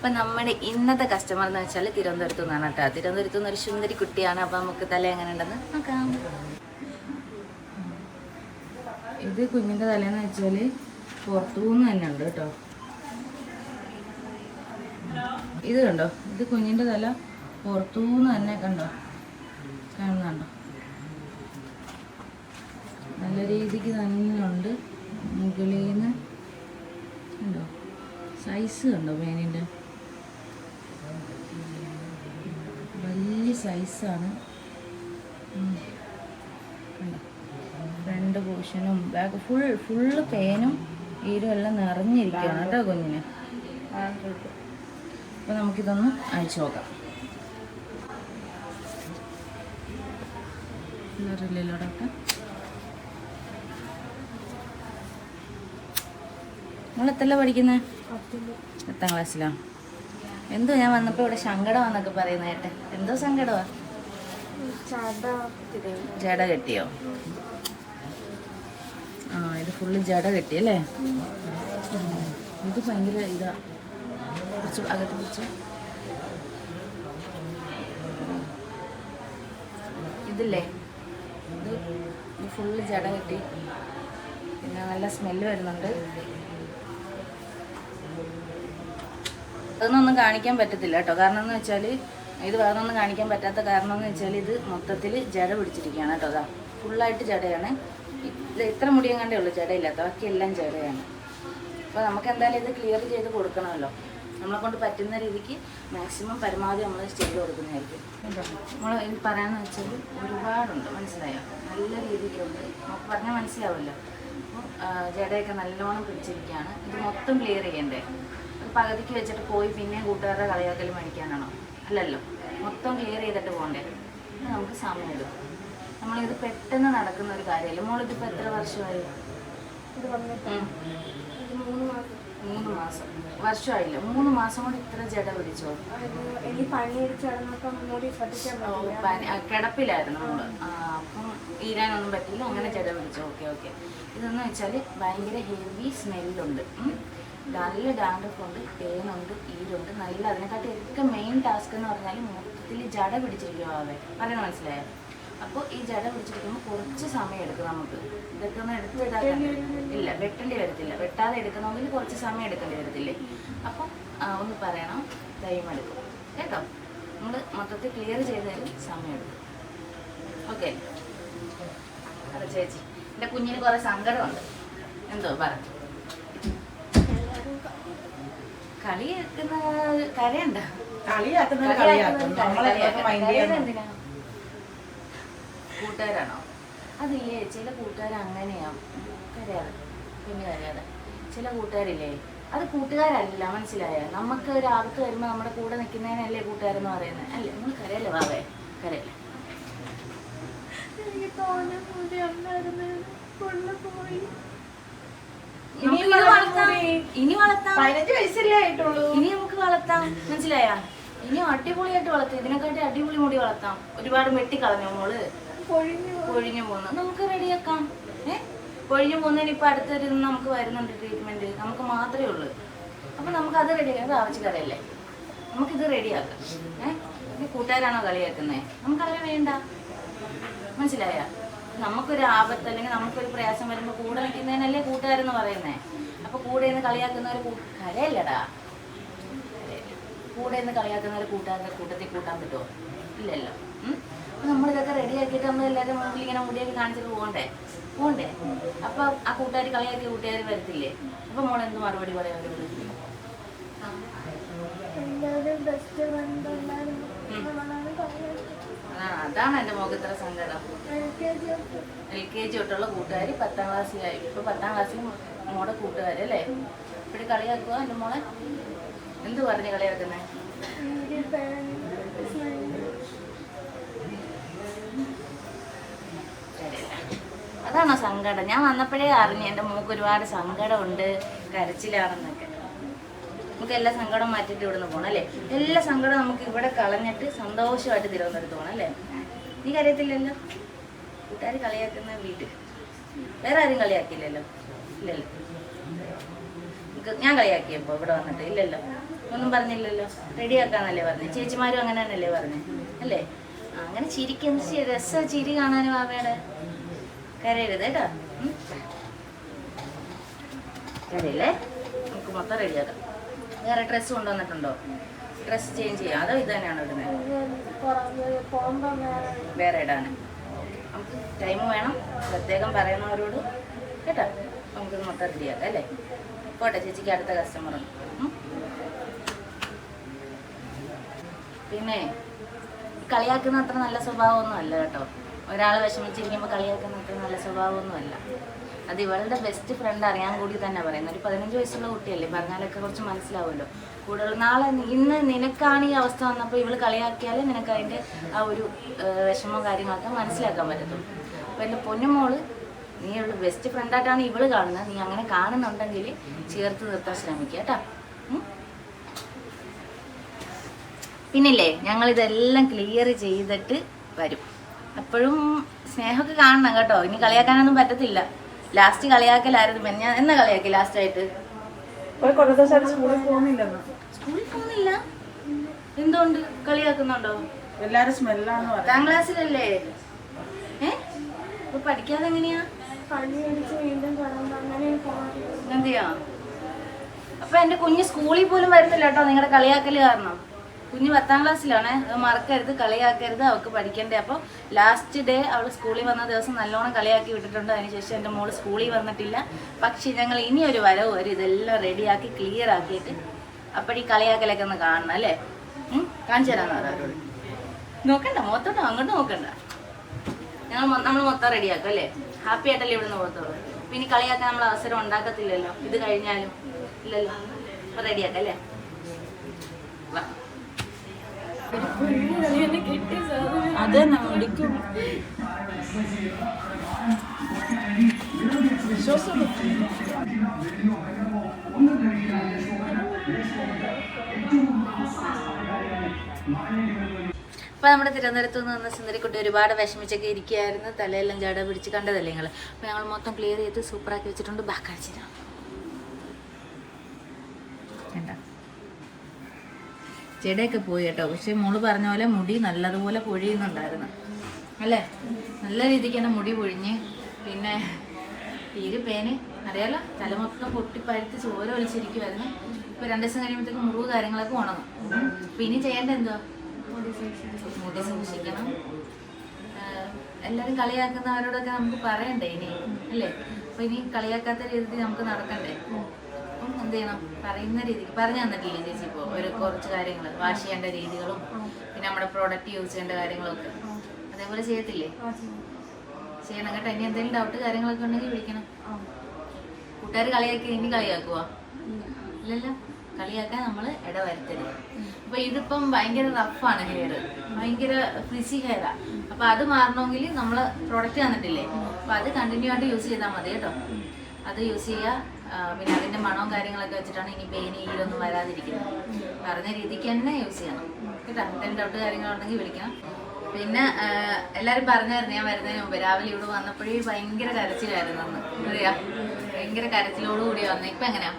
അപ്പം നമ്മുടെ ഇന്നത്തെ കസ്റ്റമർ എന്ന് വെച്ചാൽ തിരുവനന്തപുരത്ത് നിന്നാണ് കേട്ടോ. തിരുവനന്തപുരത്ത് നിന്ന് ഒരു സുന്ദരി കുട്ടിയാണ്. അപ്പം നമുക്ക് തല എങ്ങനെ ഉണ്ടെന്ന് നോക്കാം. ഇത് കുഞ്ഞിന്റെ തലേന്ന് വെച്ചാൽ പുറത്തുനിന്ന് തന്നെ ഉണ്ട് കേട്ടോ. ഇത് കണ്ടോ? ഇത് കുഞ്ഞിന്റെ തല പുറത്തുനിന്ന് തന്നെ കണ്ടോ? കാണുന്നുണ്ടോ? നല്ല രീതിക്ക് തന്നെയുണ്ട് മുകളിൽ നിന്ന് കണ്ടോ? സൈസ് കണ്ടോ പേനിന്റെ സൈസാണ് രണ്ട് പോർഷനും ബാക്ക് ഫുൾ ഫുള്ള് പേനും ഈരും എല്ലാം നിറഞ്ഞിരിക്കുകയാണ് കേട്ടോ കുഞ്ഞിന്. അപ്പോൾ നമുക്കിതൊന്ന് അയച്ചു നോക്കാം. ില്ലല്ലോ ഡോക്ടർ? നിങ്ങൾ എത്തല്ല പഠിക്കുന്നത് എത്താം ക്ലാസ്സിലാ എന്തോ ഞാൻ വന്നപ്പോ ഇവിടെ സങ്കടമാന്നൊക്കെ പറയുന്ന കേട്ടെ. എന്തോ സങ്കടമാ? ജട കെട്ടിയോ? ആ ഇത് ഫുള്ള് ജട കെട്ടി അല്ലേ? ഇത് ഭയങ്കര ഇതാ. കുറച്ച് അകത്ത് പിടിച്ച്. ഇതില്ലേ? ഇത് ഫുള്ള് ജട കെട്ടി. പിന്നെ നല്ല സ്മെല്ല് വരുന്നുണ്ട്. അതൊന്നും കാണിക്കാൻ പറ്റത്തില്ല കേട്ടോ. കാരണം എന്ന് വെച്ചാൽ ഇത് വേറൊന്നും കാണിക്കാൻ പറ്റാത്ത കാരണം എന്ന് വെച്ചാൽ ഇത് മൊത്തത്തിൽ ജട പിടിച്ചിരിക്കുകയാണ് കേട്ടോ. അതാ ഫുള്ളായിട്ട് ജടയാണ് ഇത് ഇത്ര മുടിയും കണ്ടേ ഉള്ളൂ ജടയില്ലാത്ത ബാക്കിയെല്ലാം ജടയാണ് അപ്പോൾ നമുക്ക് എന്തായാലും ഇത് ക്ലിയർ ചെയ്ത് കൊടുക്കണമല്ലോ. നമ്മളെ കൊണ്ട് പറ്റുന്ന രീതിക്ക് മാക്സിമം പരമാവധി നമ്മൾ ചെയ്ത് കൊടുക്കുന്നതായിരിക്കും. നമ്മൾ ഇത് പറയാന്ന് വെച്ചാൽ ഒരുപാടുണ്ട് മനസ്സിലായോ? നല്ല രീതിക്കുണ്ട്. നമുക്ക് പറഞ്ഞാൽ മനസ്സിലാവുമല്ലോ അപ്പോൾ ജടയൊക്കെ നല്ലോണം പിടിച്ചിരിക്കുകയാണ്. ഇത് മൊത്തം ക്ലിയർ ചെയ്യണ്ടേ? പകുതിക്ക് വെച്ചിട്ട് പോയി പിന്നെ കൂട്ടുകാരുടെ കളിയാക്കൽ മേടിക്കാനാണോ? അല്ലല്ലോ. മൊത്തം ക്ലിയർ ചെയ്തിട്ട് പോകണ്ടേ നമുക്ക് സമയം എടുക്കും നമ്മളിത് പെട്ടെന്ന് നടക്കുന്ന ഒരു കാര്യമല്ല? മോളിതിപ്പോൾ എത്ര വർഷമായി? മൂന്ന് മാസം. വർഷമായില്ല? മൂന്ന് മാസം കൊണ്ട് ഇത്ര ജട പിടിച്ചോ? കിടപ്പിലായിരുന്നു നമ്മൾ അപ്പം ഈരാനൊന്നും പറ്റില്ല. അങ്ങനെ ജട പിടിച്ചോ? Okay okay. ഇതെന്ന് വെച്ചാൽ ഭയങ്കര ഹെവി സ്മെല്ലുണ്ട് നല്ല ഡാൻഡ്രഫ് ഉണ്ട് പേനുണ്ട് ഈരുണ്ട് നല്ല അതിനെക്കാട്ടി ഒക്കെ മെയിൻ ടാസ്ക് എന്ന് പറഞ്ഞാൽ മൊത്തത്തിൽ ജട പിടിച്ചിരിക്കുക ആവേ പറയുന്നത് മനസ്സിലായോ? അപ്പോൾ ഈ ജട പിടിച്ചിരിക്കുമ്പോൾ കുറച്ച് സമയം എടുക്കും നമുക്ക്. ഇതൊക്കെ ഒന്ന് എടുത്ത് വെട്ടാൻ ഇല്ല വെട്ടേണ്ടി വരത്തില്ല. വെട്ടാതെ എടുക്കണമെങ്കിൽ കുറച്ച് സമയം എടുക്കേണ്ടി വരത്തില്ലേ? അപ്പം ഒന്ന് പറയണം. ടൈം എടുക്കും. കേട്ടോ? നമ്മൾ മൊത്തത്തിൽ ക്ലിയർ ചെയ്തതിന് സമയം എടുക്കും. ഓക്കെ. അതെ ചേച്ചി. എന്റെ കുഞ്ഞിന് കുറേ സങ്കടമുണ്ട്. എന്തോ പറ. കളി. കേൾക്കുന്ന കരയണ്ട കളിയാക്കുന്നത് കളിയാക്കും കൂട്ടുകാരാണോ? അതില്ലേ ചില കൂട്ടുകാർ അങ്ങനെയാ. കരയാതെ കുഞ്ഞു കരയാതെ ചില കൂട്ടുകാരില്ലേ അത് കൂട്ടുകാരല്ല മനസ്സിലായോ? നമുക്ക് ഒരു ആപത്ത് വരുമ്പോൾ നമ്മുടെ കൂടെ നിൽക്കുന്നതിനല്ലേ കൂട്ടുകാരെന്ന് പറയുന്നത് അല്ലേ? നിങ്ങൾ കരയല്ലേ വാവേ? കരയല്ലേ? എനിക്ക് തോന്നുന്നു പോയി. ഇത് വളർത്താം. ഇനി വളർത്താം. പതിനഞ്ച് വയസ്സല്ലേ ആയിട്ടുള്ളൂ. ഇനി നമുക്ക് വളർത്താം. മനസ്സിലായാ? ഇനി അടിപൊളിയായിട്ട് വളർത്താം. ഇതിനെക്കാട്ടി അടിപൊളി മുടി വളർത്താം. ഒരുപാട് വെട്ടിക്കളഞ്ഞോ മോൾ. പൊഴിഞ്ഞു പോകുന്നു നമുക്ക് റെഡിയാക്കാം. ഏ? പൊഴിഞ്ഞു പോകുന്നതിന് ഇപ്പൊ അടുത്തൊരു നമുക്ക് വരുന്നുണ്ട് ട്രീറ്റ്മെന്റ് നമുക്ക് മാത്രമേ ഉള്ളൂ. അപ്പൊ നമുക്ക് അത് റെഡിയാക്കാം. ആവശ്യക്കാരല്ലേ? നമുക്കിത് റെഡിയാക്കാം. ഏഹ് ഇനി കൂട്ടുകാരാണോ കളിയാക്കുന്നത് നമുക്ക് അവരെ വേണ്ട. മനസ്സിലായ? നമുക്കൊരു ആപത്ത് അല്ലെങ്കിൽ നമുക്കൊരു പ്രയാസം വരുമ്പോൾ കൂടെ നിൽക്കുന്നതിനല്ലേ കൂട്ടുകാരെന്ന് പറയുന്നേ. അപ്പൊ കൂടെ നിന്ന് കളിയാക്കുന്ന ഒരു കരയല്ലടാ. കരയല്ല. കൂടെ നിന്ന് കളിയാക്കുന്ന ഒരു കൂട്ടുകാരുടെ കൂട്ടത്തിൽ കൂട്ടാൻ പറ്റുമോ ഇല്ലല്ലോ. നമ്മളിതൊക്കെ റെഡി ആക്കിയിട്ട് നമ്മൾ എല്ലാവരും മുമ്പിൽ ഇങ്ങനെ മുടിയൊക്കെ കാണിച്ചിട്ട് പോകണ്ടേ? പോകണ്ടേ? അപ്പൊ ആ കൂട്ടുകാർ കളിയാക്കിയ കൂട്ടുകാർ വരത്തില്ലേ? അപ്പൊ മോൾ എന്ത് മറുപടി പറയാൻ അവരോട് എല്ലാവരും ബെസ്റ്റ് ഫ്രണ്ട് ഉണ്ടായിരുന്നു നമ്മളാണ് കളിയാക്കി അതാണ് എന്റെ മുഖത്ത് ഇത്ര സങ്കടം. എൽ കെ ജി തൊട്ടുള്ള കൂട്ടുകാർ പത്താം ക്ലാസ്സിലായി. ഇപ്പൊ പത്താം ക്ലാസ്സിൽ മോടെ കൂട്ടുകാർ അല്ലേ? ഇപ്പോഴും കളിയാക്കുക എന്റെ മോളെ? എന്ത് പറഞ്ഞു കളിയാക്കുന്നേ അതാണോ സങ്കടം? ഞാൻ വന്നപ്പോഴേ അറിഞ്ഞു എന്റെ മോക്ക് ഒരുപാട് സങ്കടമുണ്ട് കരച്ചിലാണെന്നൊക്കെ. നമുക്ക് എല്ലാ സങ്കടം മാറ്റിയിട്ട് ഇവിടുന്ന് പോകണം അല്ലേ? എല്ലാ സങ്കടം നമുക്ക് ഇവിടെ കളഞ്ഞിട്ട് സന്തോഷമായിട്ട് തിരുവനന്തപുരത്ത് പോകണം അല്ലേ? നീ കരയത്തില്ലല്ലോ? കൂട്ടുകാർ കളിയാക്കുന്ന വീട് വേറെ ആരും കളിയാക്കിയില്ലല്ലോ? ഇല്ലല്ലോ. ഞാൻ കളിയാക്കിയപ്പോ ഇവിടെ വന്നിട്ട് ഇല്ലല്ലോ? ഒന്നും പറഞ്ഞില്ലല്ലോ? റെഡിയാക്കാന്നല്ലേ പറഞ്ഞു? ചേച്ചിമാരും അങ്ങനെ തന്നെയല്ലേ പറഞ്ഞു? അല്ലേ? അങ്ങനെ ചിരിക്കുന്ന രസ ചിരി കാണാനും ആവേടെ കരയരുത് കേട്ടോ. കരയില്ലേ? നമുക്ക് മൊത്തം റെഡിയാക്കാം. വേറെ ഡ്രസ്സ് കൊണ്ടുവന്നിട്ടുണ്ടോ? ഡ്രസ്സ് ചേഞ്ച് ചെയ്യാം അതോ ഇത് തന്നെയാണോ ഇടുന്നത് വേറെ ഇടാൻ നമുക്ക് ടൈം വേണം. പ്രത്യേകം പറയുന്നവരോട് കേട്ടോ. നമുക്ക് മൊത്തം റെഡിയാക്കാം അല്ലേ? പോട്ടെ ചേച്ചിക്ക് അടുത്ത കസ്റ്റമറും പിന്നെ കളിയാക്കുന്ന അത്ര നല്ല സ്വഭാവമൊന്നും അല്ല കേട്ടോ. ഒരാൾ വിഷമിച്ചിരിക്കുമ്പോൾ കളിയാക്കുന്ന അത്ര നല്ല സ്വഭാവമൊന്നും അല്ല അത് ഇവളുടെ ബെസ്റ്റ് ഫ്രണ്ട് അറിയാൻ കൂടി തന്നെ പറയുന്നത് ഒരു പതിനഞ്ച് വയസ്സുള്ള കുട്ടിയല്ലേ പറഞ്ഞാലൊക്കെ കുറച്ച് മനസ്സിലാവുമല്ലോ. കൂടുതൽ നാളെ ഇന്ന് നിനക്കാണ് ഈ അവസ്ഥ വന്നപ്പോൾ ഇവൾ കളിയാക്കിയാലേ നിനക്ക് അതിന്റെ ആ ഒരു ഏഹ്, വിഷമവും കാര്യങ്ങളൊക്കെ മനസ്സിലാക്കാൻ പറ്റത്തുള്ളൂ. അപ്പോൾ എന്റെ പൊന്നുമോൾ നീ ഇവൾ ബെസ്റ്റ് ഫ്രണ്ടായിട്ടാണ് ഇവൾ കാണുന്നത്. നീ അങ്ങനെ കാണുന്നുണ്ടെങ്കിൽ ചേർത്ത് നിർത്താൻ ശ്രമിക്കുക കേട്ടോ. പിന്നില്ലേ ഞങ്ങൾ ഇതെല്ലാം ക്ലിയർ ചെയ്തിട്ട് വരും. അപ്പോഴും സ്നേഹമൊക്കെ കാണണം കേട്ടോ. ഇനി കളിയാക്കാനൊന്നും പറ്റത്തില്ല. ലാസ്റ്റ് കളിയാക്കലായിരുന്നു പിന്നെ ഞാൻ എന്നാ കളിയാക്കി ലാസ്റ്റ് ആയിട്ട്? സ്കൂളിൽ പോകുന്നില്ലെന്ന് സ്കൂളിൽ പോകുന്നില്ല എന്തുകൊണ്ട് കളിയാക്കുന്നുണ്ടോ? എല്ലാരും സ്മെല്ലാന്ന് പറയാം. പത്താം ക്ലാസ്സിലല്ലേ? ഏ? പഠിക്കാതെ എങ്ങനെയാ? പണി അടിച്ച് വീണ്ടും അങ്ങനെ പോകാറില്ല എന്തിയാ? അപ്പൊ എന്റെ കുഞ്ഞ് സ്കൂളിൽ പോലും വരുന്നില്ല കേട്ടോ നിങ്ങളുടെ കളിയാക്കൽ കാരണം. കുഞ്ഞ് പത്താം ക്ലാസ്സിലാണ്. അത് മറക്കരുത് കളിയാക്കരുത് അവൾക്ക് പഠിക്കണ്ടേ. അപ്പോൾ ലാസ്റ്റ് ഡേ അവൾ സ്കൂളിൽ വന്ന ദിവസം നല്ലോണം കളിയാക്കി വിട്ടിട്ടുണ്ട്. അതിനുശേഷം എന്റെ മോൾ സ്കൂളിൽ വന്നിട്ടില്ല. പക്ഷേ ഞങ്ങൾ ഇനി ഒരു വരവ് വരും ഇതെല്ലാം റെഡിയാക്കി ക്ലിയർ ആക്കിയിട്ട് അപ്പോഴീ കളിയാക്കലൊക്കെ ഒന്ന് കാണണം അല്ലേ? കാണിച്ചു തരാമെന്ന് പറയാം അവരോട് നോക്കണ്ട മൊത്തം അങ്ങോട്ട് നോക്കണ്ട. ഞങ്ങൾ നമ്മൾ മൊത്തം റെഡിയാക്കും അല്ലേ? ഹാപ്പി ആയിട്ടല്ലേ ഇവിടുന്ന് പോകത്തുള്ളൂ പിന്നെ കളിയാക്കാൻ നമ്മൾ അവസരം ഉണ്ടാക്കത്തില്ലല്ലോ. ഇത് കഴിഞ്ഞാലും ഇല്ലല്ലോ. അപ്പം റെഡിയാക്കാം അല്ലേ? അപ്പൊ നമ്മുടെ തിരുവനന്തപുരത്ത് നിന്ന് വന്ന സുന്ദരിക്കുട്ടി ഒരുപാട് വിഷമിച്ചൊക്കെ ഇരിക്കുകയായിരുന്നു. തലയെല്ലാം ജട പിടിച്ച് കണ്ടതല്ലേ നിങ്ങൾ അപ്പൊ ഞങ്ങൾ മൊത്തം ക്ലിയർ ചെയ്ത് സൂപ്പറാക്കി വെച്ചിട്ടുണ്ട്. ബാക്ക് അടിച്ചിട്ടാണ് ജടയൊക്കെ പോയി കേട്ടോ. പക്ഷെ മോൾ പറഞ്ഞ പോലെ മുടി നല്ലതുപോലെ പൊഴിയുന്നുണ്ടായിരുന്നു. അല്ലേ? നല്ല രീതിക്ക് തന്നെ മുടി പൊഴിഞ്ഞ്. പിന്നെ തീരെ പേന് അറിയാലോ? തല മൊത്തം പൊട്ടി പഴുത്ത് ചോര ഒലിച്ചിരിക്കുമായിരുന്നു ഇപ്പൊ രണ്ടു ദിവസം കഴിയുമ്പോഴത്തേക്ക് മുറിവ് കാര്യങ്ങളൊക്കെ ഉണങ്ങും. അപ്പൊ ഇനി ചെയ്യേണ്ട എന്തോ മുടി സൂക്ഷിക്കണം. എല്ലാരും കളിയാക്കുന്നവരോടൊക്കെ നമുക്ക് പറയണ്ടേ ഇനി? അല്ലേ? അപ്പൊ ഇനി കളിയാക്കാത്ത രീതിയിൽ നമുക്ക് നടക്കണ്ടേ? എന്ത് ചെയ്യണം പറയുന്ന രീതിക്ക് പറഞ്ഞു തന്നിട്ടില്ലേ ചേച്ചി ഇപ്പോൾ ഒരു കുറച്ച് കാര്യങ്ങൾ വാഷ് ചെയ്യേണ്ട രീതികളും പിന്നെ നമ്മുടെ പ്രോഡക്റ്റ് യൂസ് ചെയ്യേണ്ട കാര്യങ്ങളൊക്കെ. അതേപോലെ ചെയ്യത്തില്ലേ? ചെയ്യണം കേട്ടോ. ഇനി എന്തെങ്കിലും ഡൗട്ട് കാര്യങ്ങളൊക്കെ ഉണ്ടെങ്കിൽ വിളിക്കണം. കൂട്ടുകാർ കളിയാക്കി ഇനി കളിയാക്കുവാ? ഇല്ലല്ലോ. കളിയാക്കാൻ നമ്മൾ ഇട വരുത്തരുത്. അപ്പൊ ഇതിപ്പം ഭയങ്കര റഫാണ് ഹെയർ ഭയങ്കര ഫ്രിസി ഹെയറാ അപ്പൊ അത് മാറണമെങ്കിൽ നമ്മൾ പ്രൊഡക്റ്റ് തന്നിട്ടില്ലേ? അപ്പൊ അത് കണ്ടിന്യൂ ആയിട്ട് യൂസ് ചെയ്താൽ മതി കേട്ടോ. അത് യൂസ് ചെയ്യുക പിന്നെ അതിന്റെ മണവും കാര്യങ്ങളൊക്കെ വെച്ചിട്ടാണ് ഇനി പെയിൻ ഈരൊന്നും വരാതിരിക്കുന്നത്. പറഞ്ഞ രീതിക്ക് തന്നെ യൂസ് ചെയ്യണം. കേട്ടോ? എന്തെങ്കിലും ഡൗട്ട് കാര്യങ്ങളുണ്ടെങ്കിൽ വിളിക്കണം. പിന്നെ എല്ലാവരും പറഞ്ഞായിരുന്നു ഞാൻ വരുന്നതിന് മുമ്പ്. രാവിലെ ഇവിടെ വന്നപ്പോഴേ ഭയങ്കര കരച്ചിലായിരുന്നു അന്ന്. അറിയാ ഭയങ്കര കരച്ചിലോട് കൂടി വന്നത് ഇപ്പൊ എങ്ങനെയാ?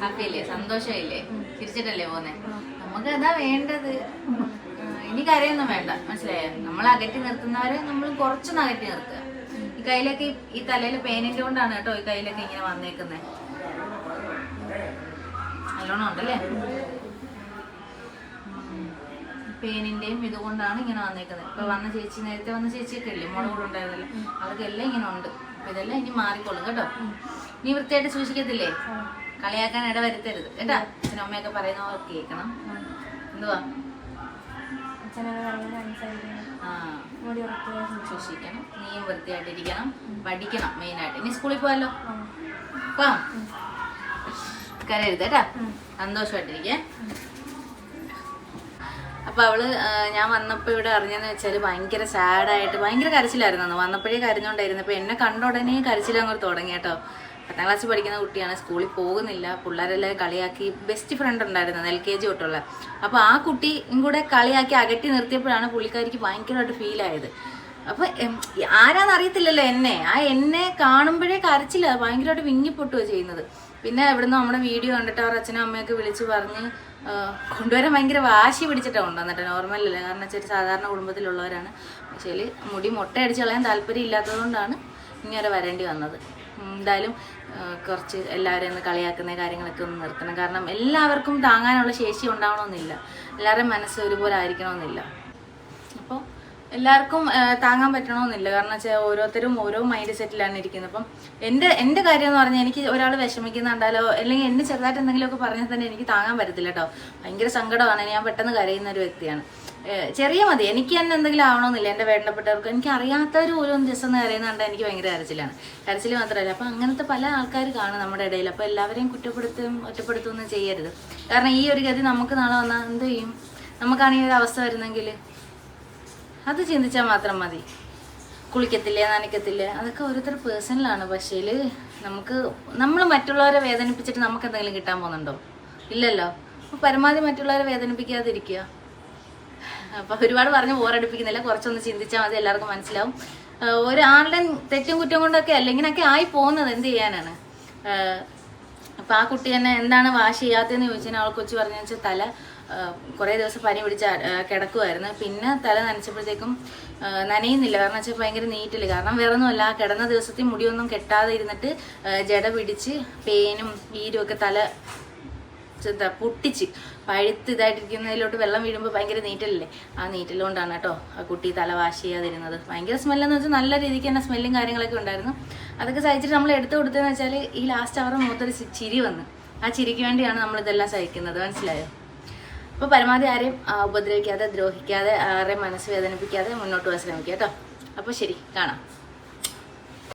ഹാപ്പി അല്ലേ സന്തോഷമില്ലേ ചിരിച്ചിട്ടല്ലേ പോന്നെ? നമുക്ക് അതാ വേണ്ടത്. ഇനി കരയൊന്നും വേണ്ട. മനസ്സിലായോ? നമ്മൾ അകറ്റി നിർത്തുന്നവരെ നമ്മൾ കുറച്ചൊന്ന് അകറ്റി നിർത്തുക. കയ്യിലൊക്കെ ഈ- തലയിൽ പേനിന്റെ കൊണ്ടാണ് കേട്ടോ ഈ കയ്യിലൊക്കെ ഇങ്ങനെ വന്നേക്കുന്നത് നല്ലോണം ഉണ്ടല്ലേ? പേനിന്റെയും ഇതുകൊണ്ടാണ് ഇങ്ങനെ വന്നേക്കുന്നത് ഇപ്പൊ വന്ന ചേച്ചി നേരത്തെ വന്ന ചേച്ചിയൊക്കെ ഇല്ലേ? മോളെ കൂടെ ഉണ്ടായിരുന്നല്ലോ. അവർക്കെല്ലാം ഇങ്ങനെ ഉണ്ട്. അപ്പൊ ഇതെല്ലാം ഇനി മാറിക്കോളും കേട്ടോ. നീ വൃത്തിയായിട്ട് സൂക്ഷിക്കത്തില്ലേ? കളിയാക്കാൻ ഇട വരുത്തരുത് കേട്ടാ അച്ഛനമ്മയൊക്കെ പറയുന്ന കേൾക്കണം. എന്തുവാ? ആ. മുടി ഉറക്കുക സൂക്ഷിക്കണം. നീയും വൃത്തിയായിട്ടിരിക്കണം. പഠിക്കണം മെയിനായിട്ട് ഇനി സ്കൂളിൽ പോയല്ലോ പോവാം. കരയരുത് കേട്ടാ സന്തോഷമായിട്ടിരിക്കേ. അപ്പൊ അവൾ ഞാൻ വന്നപ്പോ ഇവിടെ അറിഞ്ഞെന്ന് വെച്ചാൽ ഭയങ്കര സാഡായിട്ട് ഭയങ്കര കരച്ചിലായിരുന്നു വന്നപ്പോഴേ കരഞ്ഞോണ്ടായിരുന്നു. അപ്പൊ എന്നെ കണ്ട ഉടനെ കരച്ചിലങ്ങോട്ട് തുടങ്ങി കേട്ടോ. പത്താം ക്ലാസ്സിൽ പഠിക്കുന്ന കുട്ടിയാണ് സ്കൂളിൽ പോകുന്നില്ല. പിള്ളേരെല്ലാം കളിയാക്കി. ബെസ്റ്റ് ഫ്രണ്ട് ഉണ്ടായിരുന്നത് എൽ കെ ജി തൊട്ടുള്ള. അപ്പൊ ആ കുട്ടിയും കൂടെ കളിയാക്കി അകറ്റി നിർത്തിയപ്പോഴാണ് പുള്ളിക്കാരിക്ക് ഭയങ്കരമായിട്ട് ഫീൽ ആയത്. അപ്പൊ എം, ആരാന്ന് അറിയത്തില്ലല്ലോ എന്നെ. ആ എന്നെ കാണുമ്പോഴേ കരച്ചില്ല ഭയങ്കരമായിട്ട് വിങ്ങിപ്പൊട്ടുക ചെയ്യുന്നത്. പിന്നെ ഇവിടുന്ന് നമ്മുടെ വീഡിയോ കണ്ടിട്ട് അവർ അച്ഛനും അമ്മയൊക്കെ വിളിച്ച് പറഞ്ഞ് കൊണ്ടുവരാൻ ഭയങ്കര വാശി പിടിച്ചിട്ടാണ് കൊണ്ടുവന്നിട്ട്. നോർമലല്ല കാരണം വെച്ചാൽ സാധാരണ കുടുംബത്തിലുള്ളവരാണ്. പക്ഷേ മുടി മുട്ട അടിച്ച് കളയാൻ താല്പര്യം ഇല്ലാത്തതുകൊണ്ടാണ് ഇങ്ങനെ വരേണ്ടി വന്നത്. എന്തായാലും കുറച്ച് എല്ലാവരെയും ഒന്ന് കളിയാക്കുന്ന കാര്യങ്ങളൊക്കെ ഒന്ന് നിർത്തണം. കാരണം എല്ലാവർക്കും താങ്ങാനുള്ള ശേഷി ഉണ്ടാവണമെന്നില്ല. എല്ലാവരുടെയും മനസ്സ് ഒരുപോലെ ആയിരിക്കണമെന്നില്ല. അപ്പോൾ എല്ലാവർക്കും താങ്ങാൻ പറ്റണമെന്നില്ല. കാരണം വെച്ചാൽ ഓരോരുത്തരും ഓരോ മൈൻഡ് സെറ്റിലാണ് ഇരിക്കുന്നത്. അപ്പം എന്റെ എന്റെ കാര്യം എന്ന് പറഞ്ഞാൽ എനിക്ക് ഒരാൾ വിഷമിക്കുന്നുണ്ടാലോ അല്ലെങ്കിൽ എന്നെ ചെറുതായിട്ട് എന്തെങ്കിലുമൊക്കെ പറഞ്ഞാൽ തന്നെ എനിക്ക് താങ്ങാൻ പറ്റത്തില്ല കേട്ടോ. ഭയങ്കര സങ്കടമാണ്. ഞാൻ പെട്ടെന്ന് കരയുന്ന ഒരു വ്യക്തിയാണ്. ചെറിയ മതി. എനിക്ക് തന്നെ എന്തെങ്കിലും ആവണമെന്നില്ല. എന്റെ വേണ്ടപ്പെട്ടവർക്ക്. എനിക്ക് അറിയാത്തവർ പോലും ഒന്ന് കരയുന്നുണ്ട് എനിക്ക് ഭയങ്കര കരച്ചിലാണ്. കരച്ചിൽ മാത്രമല്ല. അപ്പം അങ്ങനത്തെ പല ആൾക്കാർ കാണും നമ്മുടെ ഇടയിൽ. അപ്പോൾ എല്ലാവരെയും കുറ്റപ്പെടുത്തും ഒറ്റപ്പെടുത്തുകയൊന്നും ചെയ്യരുത്. കാരണം ഈ ഒരു ഗതി നമുക്ക് നാളെ വന്നാൽ എന്ത് ചെയ്യും? നമുക്കാണെങ്കിൽ ഒരു അവസ്ഥ വരുന്നെങ്കിൽ അത് ചിന്തിച്ചാൽ മാത്രം മതി. കുളിക്കത്തില്ലേ നനയ്ക്കത്തില്ലേ? അതൊക്കെ ഓരോരുത്തർ പേഴ്സണലാണ് പക്ഷേ നമുക്ക് നമ്മൾ മറ്റുള്ളവരെ വേദനിപ്പിച്ചിട്ട് നമുക്ക് എന്തെങ്കിലും കിട്ടാൻ പോകുന്നുണ്ടോ? ഇല്ലല്ലോ. അപ്പോൾ പരമാവധി മറ്റുള്ളവരെ വേദനിപ്പിക്കാതിരിക്കുക. അപ്പോൾ ഒരുപാട് പറഞ്ഞ് ബോറടിപ്പിക്കുന്നില്ല. കുറച്ചൊന്ന് ചിന്തിച്ചാൽ മതി എല്ലാവർക്കും മനസ്സിലാവും. ഒരു ഒരാളുടെയും തെറ്റും കുറ്റം കൊണ്ടൊക്കെ അല്ല ഇങ്ങനെയൊക്കെ ആയി പോകുന്നത് എന്ത് ചെയ്യാനാണ്? അപ്പോൾ അപ്പൊ ആ കുട്ടി തന്നെ എന്താണ് വാഷ് ചെയ്യാത്തതെന്ന് ചോദിച്ചാൽ അവൾ കൊച്ചു പറഞ്ഞു വെച്ചാൽ തല കുറേ ദിവസം പനി പിടിച്ച് കിടക്കുമായിരുന്നു പിന്നെ തല നനച്ചപ്പോഴത്തേക്കും നനയുന്നില്ല. കാരണം വെച്ചാൽ ഭയങ്കര നീറ്റില്ല കാരണം വേറെ ആ കിടന്ന ദിവസത്തിൽ മുടിയൊന്നും കെട്ടാതെ ഇരുന്നിട്ട് ജട പിടിച്ച് പേനും ഈരും ഒക്കെ തല പൊട്ടിച്ച് പഴുത്ത് ഇതായിട്ടിരിക്കുന്നതിലോട്ട് വെള്ളം വീഴുമ്പോൾ ഭയങ്കര നീറ്റലല്ലേ? ആ നീറ്റലുകൊണ്ടാണ് കേട്ടോ ആ കുട്ടി തല വാഷ് ചെയ്യാതിരുന്നത് ഭയങ്കര സ്മെല്ലെന്ന് വെച്ചാൽ നല്ല രീതിക്ക് തന്നെ സ്മെല്ലും കാര്യങ്ങളൊക്കെ ഉണ്ടായിരുന്നു. അതൊക്കെ സഹിച്ചിട്ട് നമ്മൾ എടുത്തു കൊടുത്തതെന്ന് വെച്ചാൽ ഈ ലാസ്റ്റ് അവരുടെ മുഖത്തൊരു ചിരി വന്ന്. ആ ചിരിക്ക് വേണ്ടിയാണ് നമ്മൾ ഇതെല്ലാം സഹിക്കുന്നത്. മനസ്സിലായോ? അപ്പോൾ പരമാവധി ആരെയും ഉപദ്രവിക്കാതെ ദ്രോഹിക്കാതെ ആരെയും മനസ്സ് വേദനിപ്പിക്കാതെ മുന്നോട്ട് പോകാൻ ശ്രമിക്കുക കേട്ടോ. അപ്പോൾ ശരി കാണാം.